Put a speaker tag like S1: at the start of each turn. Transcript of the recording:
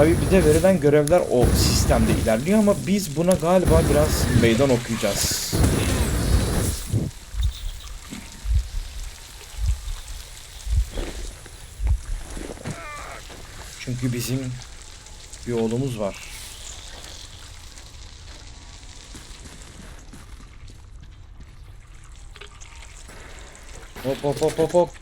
S1: Tabii bize verilen görevler o sistemde ilerliyor ama biz buna galiba biraz meydan okuyacağız. Çünkü bizim bir oğlumuz var. Hop hop hop hop hop.